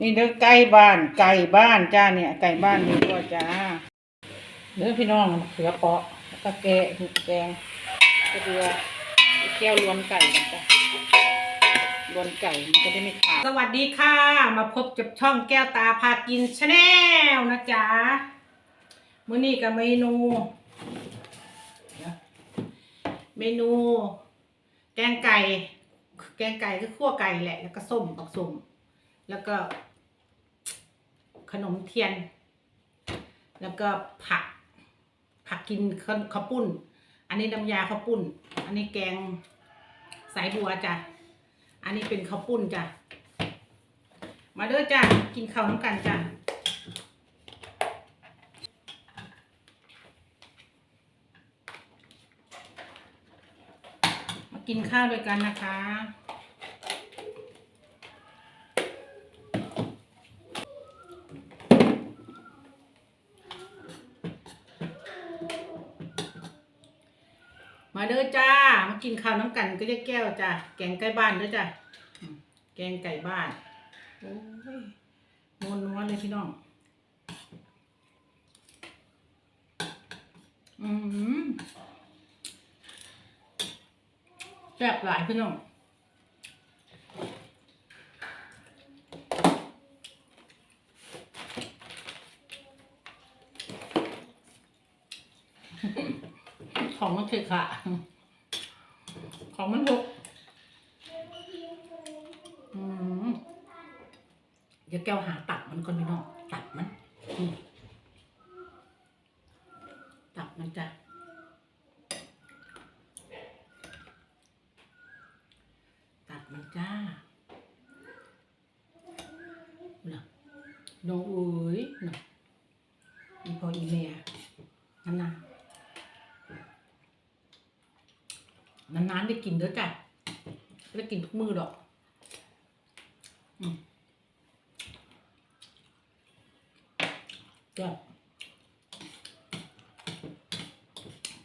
นี่เด้อไก่บ้าน ไก่บ้านจ้าเนี่ยไก่บ้านนี่ก็จ้าเด้อพี่น้องเขือเปาะแล้วก็แกะแกงกระเดือแก้วรวนไก่กันจ้ะรวนไก่มันก็ได้ไม่ขาดสวัสดีค่ะ มาพบกับช่องแก้วตาพากินชาแนลนะจ๊ะมื้อนี้กับเมนูเมนู แกงไก่ แกงไก่ก็คั่วไก่แหละแล้วก็ส้มปักส้ม แล้วก็ ขนมเทียน แล้วก็ผัก ผักกินข้าวข้าวปุ้น อันนี้น้ำยาข้าวปุ้น อันนี้แกงสายบัวจ้ะ อันนี้เป็นข้าวปุ้นจ้ะ มาเด้อจ้ะ กินข้าวน้ำกันจ้ะมากินข้าวด้วยกันนะคะ มาเด้อจ้า มากินข้าวน้ำกันก็จะแก้วจ้า แกงไก่บ้านเด้อจ้า แกงไก่บ้าน โอ้ยนวลนวลเลยพี่น้อง อืมแซ่บหลายพี่น้อง มันคือค่ะของมันหกอืมเดี๋ยวแก้วหาตับมันก่อนพี่น้องตับมันตับมันจ้ะตับมันจ้าน่ะน้องอ๋ยน่ะอีพออีเมียนั่นนะ นานๆได้ กินเด้อจ้ะไม่ได้กินทุกมือดอกอืมจ้ะ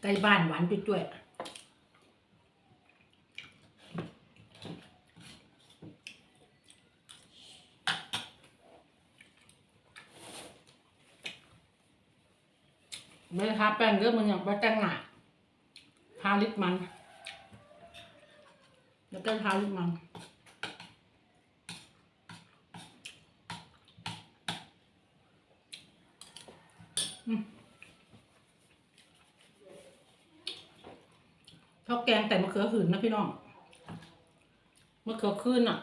ไก่บ้านหวานจุ้ยไม่ได้ทาแป้งเยอะมันอย่างไปแต่งหนาทาลิปมัน แล้วก็ทาลิปมันอืมชอบแกงแต่มะเขือหืนนะพี่น้องมะเขือคืนอะ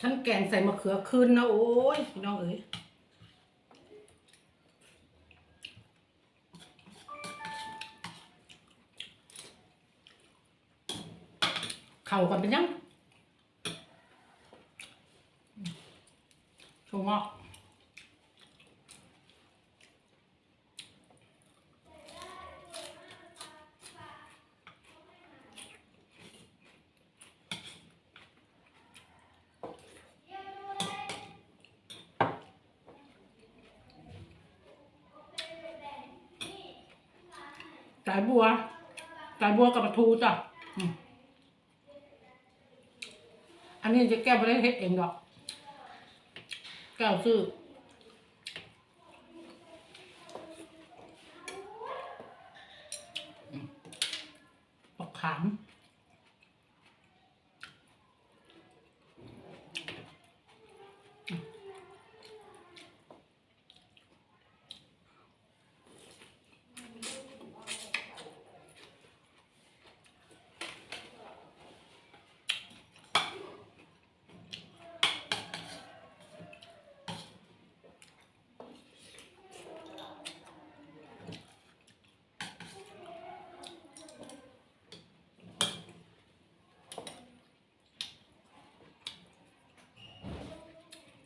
ฉันแกงใส่มะเขือคืนนะโอ้ยพี่น้องเอ้ย เข่ากันเป็นยังชงอะสายบัวสายบัวกับปลาทูจ้ะอืม อั นี้จะแก้วไม่ได้เฮ็ดเองหรอก แก้วซื้อปอกขาม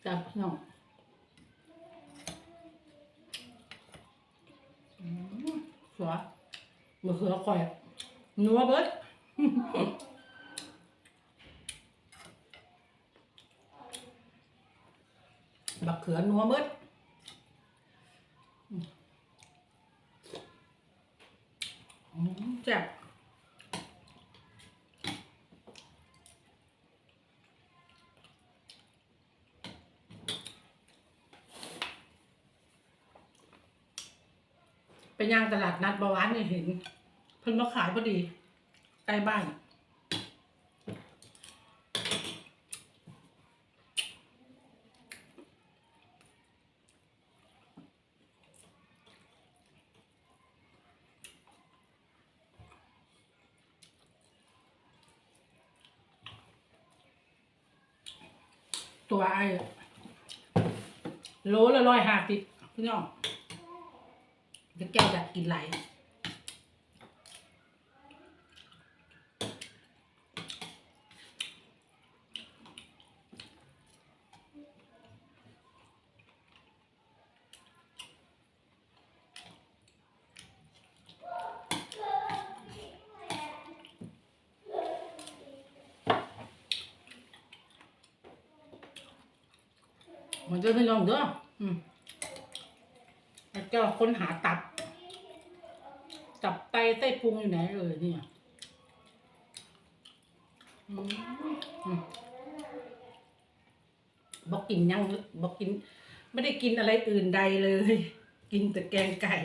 จับพี่องอืมสวยมะเขือข่อยนัวเบิดบักเขือนัวเบิดอืมอืมแซ่บ ย่างตลาดนัดบาวานเนี่ยเห็นเพิ่นมาขายพอดีใกล้บ้าน ตัวไอ้โลละร้อยห้าสิบพี่น้อง กินไหลมันจะพี่น้องเด้ออืมแล้วแก้วค้นหาตับ ไตไส้พุงอยู่ไหนเอ่ยเนี่ยบอกกินยังบอกกิน ไม่ได้กินอะไรอื่นใดเลย กินแต่แกงไก่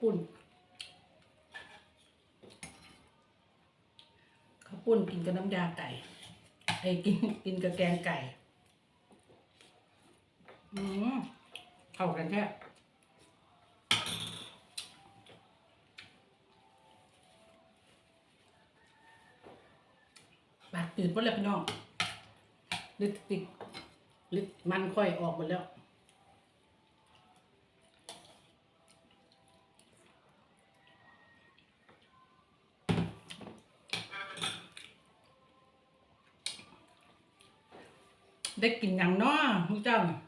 ปุ้นข้าวปุ้นกินกับน้ำยาไก่ไอ้กินกินกับแกงไก่ อืมเข้ากันแค่ปากตื่นหมดแล้วพี่น้องลิปสติกลิปมันค่อยออกหมดแล้ว ได้กินอย่างน้อพวกเจ้าน่ะ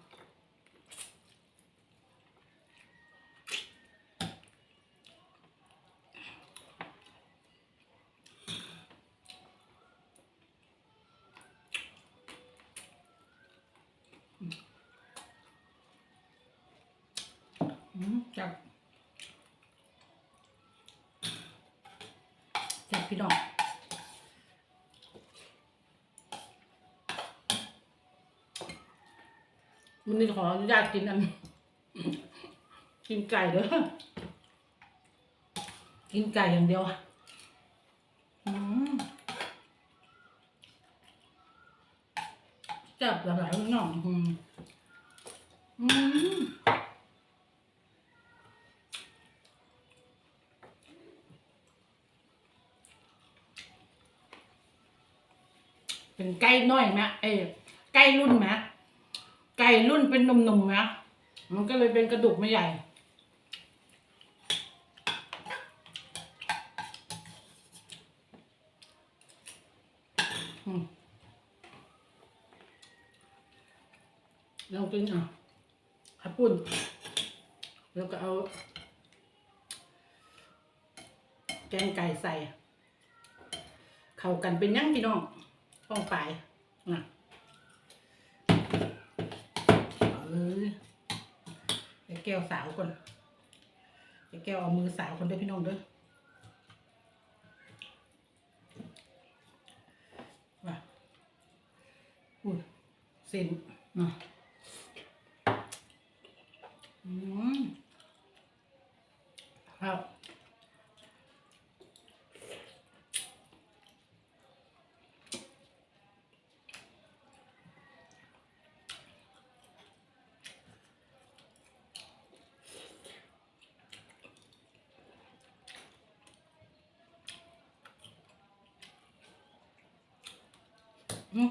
อืมจับจับพี่น้อง มันนี่ขออนุญาตกินอัน กินไก่เด้อกินไก่อย่างเดียวอืมจับหลายๆน่องอืมอืมเป็นไก่น้อยไหมเอ้ไก่รุ่นไหม ไก่รุ่นเป็นหนุ่มๆนะมันก็เลยเป็นกระดูกไม่ใหญ่อืมลองกินอะขับปุ่น แล้วก็เอา แกงไก่ใส่ เข้ากันเป็นยังพี่น้องป้องไปอะเออ เอ้ยไอ้แก้วสาวก่อนไอ้แก้วเอามือสาวคนเด้อพี่น้องเด้อว่าอุ้ยเส้นอะอืมครับอืม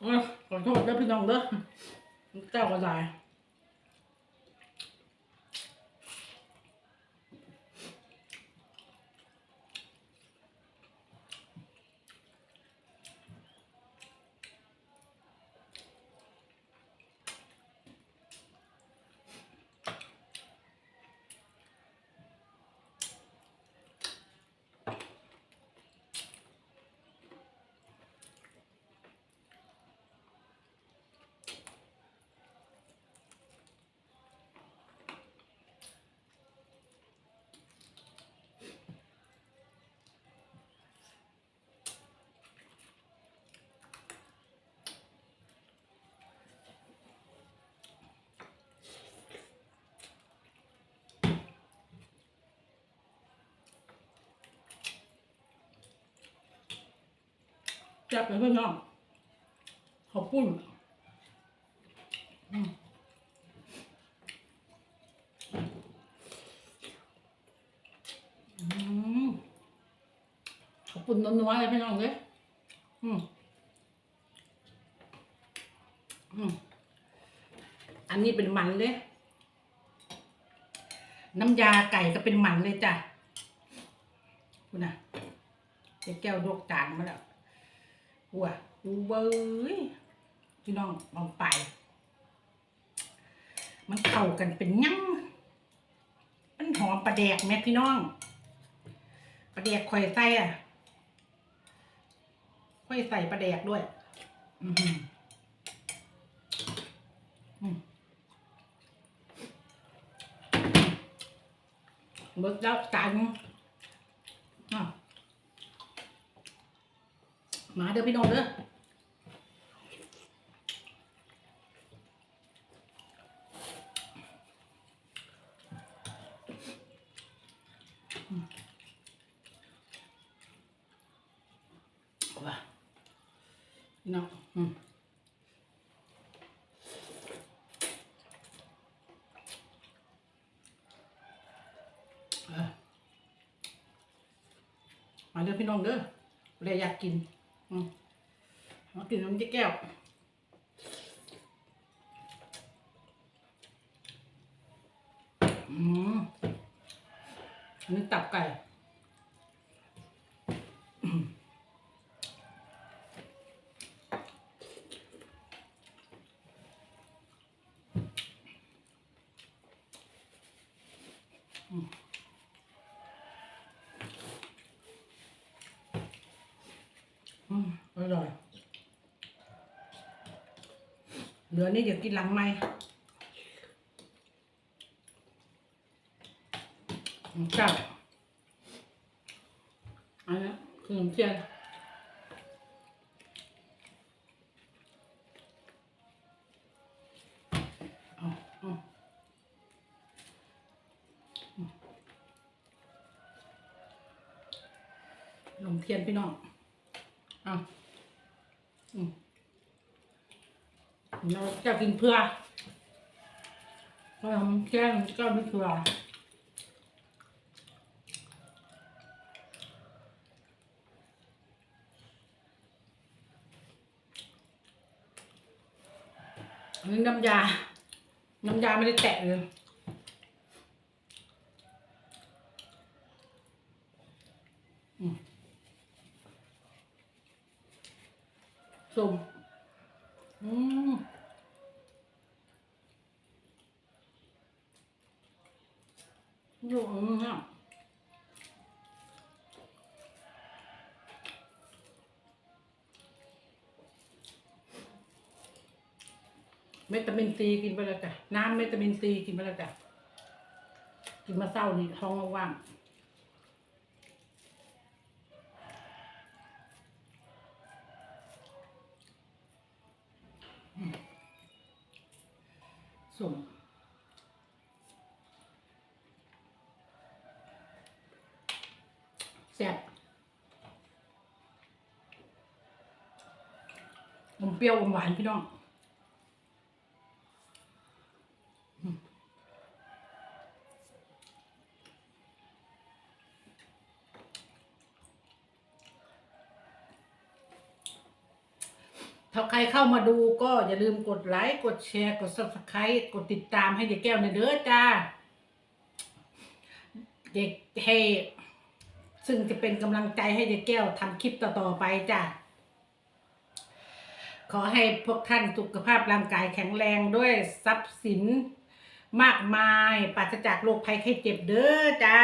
โอ้ยขอ โทษเด้อพี่น้องเด้อเจ้าก็ได้ จับไปเพื่อนน้องขอบคุณอืมอืมขอบคุณนัวๆเลยพี่น้องเลยอืมอืมอันนี้เป็นมันเลย น้ำยาไก่ก็เป็นหมันเลยจ้ะคุณน่ะเจ๊แก้วโดกจานมาแล้ว วัวอูเบยพี่น้องลองไป มันเข้ากันเป็นยั่งมันหอมปลาแดกแม่พี่น้องปลาแดกข่อยใส่อะข่อยใส่ปลาแดกด้วยอือหืออืมเบิกแล้วจานนึงอะ มาเด้อพี่น้องเด้อว่ะพี่น้องอืมมาเด้อพี่น้องเด้อเลยอยากกิน มากินน้ำจิ้แก้วอืมอันนี้ตับไก่อืมอืมอร่อย เหลือนี่เดี๋ยวกินหลังไหมอืมจับอันนี้ขนมเทียนเอาเอาอืมขนมเทียนพี่น้องเอาอืม เราจะกินเพื่อเราทำแกงก็ไม่เพื่อนนี้น้ำยา น้ำยาไม่ได้แตะเลย สมอืม อยู่อืมอะเมตามินซีกินไปแล้วจ้ะน้ำเมตามินซีกินไปแล้วจ้ะกินมาเศร้านี่ท้องว่างส้ม รี้ยวหวานพี่น้องถ้าใครเข้ามาดูก็อย่าลืมกดไลค์ กดแชร์ กด subscribe กดติดตามให้เด็กแก้วในเด้อจ้า เด็กให้ซึ่งจะเป็นกำลังใจให้เด็กแก้วทำคลิปต่อ ๆ ไปจ้า ขอให้พวกท่านสุขภาพร่างกายแข็งแรงด้วยทรัพย์สิน มากมายปราศจากโรคภัยไข้เจ็บเด้อจ้า